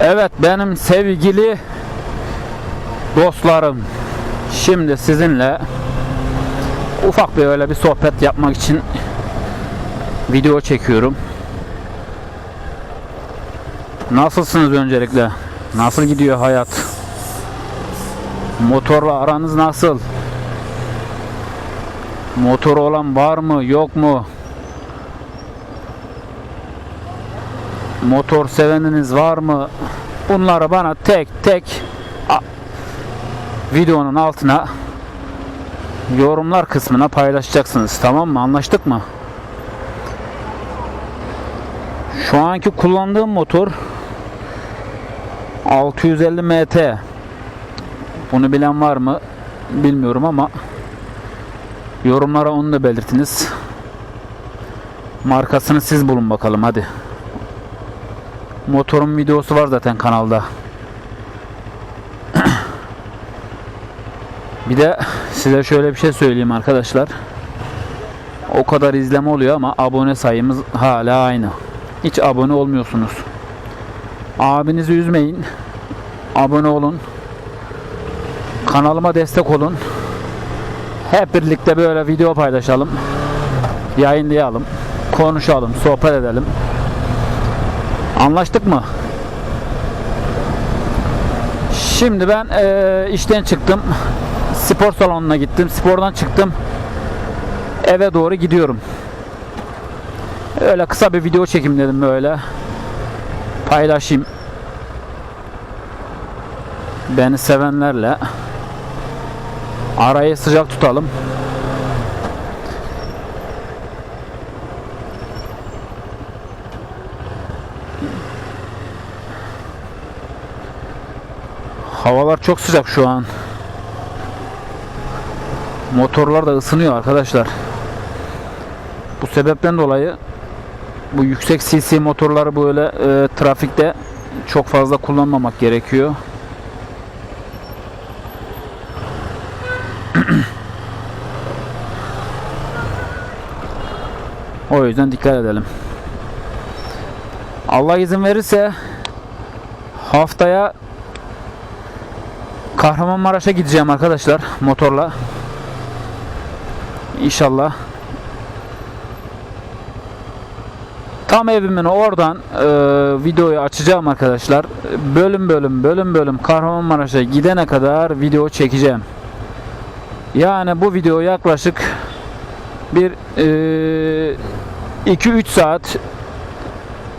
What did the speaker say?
Evet benim sevgili dostlarım. Şimdi sizinle ufak bir öyle bir sohbet yapmak için video çekiyorum. Nasılsınız öncelikle? Nasıl gidiyor hayat? Motorla aranız nasıl? Motor olan var mı, yok mu? Motor seveniniz var mı? Bunları bana tek tek videonun altına yorumlar kısmına paylaşacaksınız. Tamam mı? Anlaştık mı? Şu anki kullandığım motor 650 MT. Bunu bilen var mı? Bilmiyorum ama yorumlara onu da belirtiniz. Markasını siz bulun bakalım hadi. Motorun videosu var zaten kanalda. bir de size şöyle bir şey söyleyeyim arkadaşlar. O kadar izleme oluyor ama abone sayımız hala aynı. Hiç abone olmuyorsunuz. Abinizi üzmeyin. Abone olun. Kanalıma destek olun. Hep birlikte böyle video paylaşalım. Yayınlayalım. Konuşalım, sohbet edelim. Anlaştık mı? Şimdi ben eee, işten çıktım. Spor salonuna gittim. Spordan çıktım. Eve doğru gidiyorum. Öyle kısa bir video çekim dedim böyle. Paylaşayım. Beni sevenlerle arayı sıcak tutalım. Havalar çok sıcak şu an. Motorlar da ısınıyor arkadaşlar. Bu sebepten dolayı bu yüksek cc motorları böyle e, trafikte çok fazla kullanmamak gerekiyor. o yüzden dikkat edelim. Allah izin verirse haftaya Kahramanmaraş'a gideceğim arkadaşlar motorla. İnşallah. Tam evimin oradan e, videoyu açacağım arkadaşlar. Bölüm bölüm bölüm bölüm Kahramanmaraş'a gidene kadar video çekeceğim. Yani bu video yaklaşık bir 2-3 saat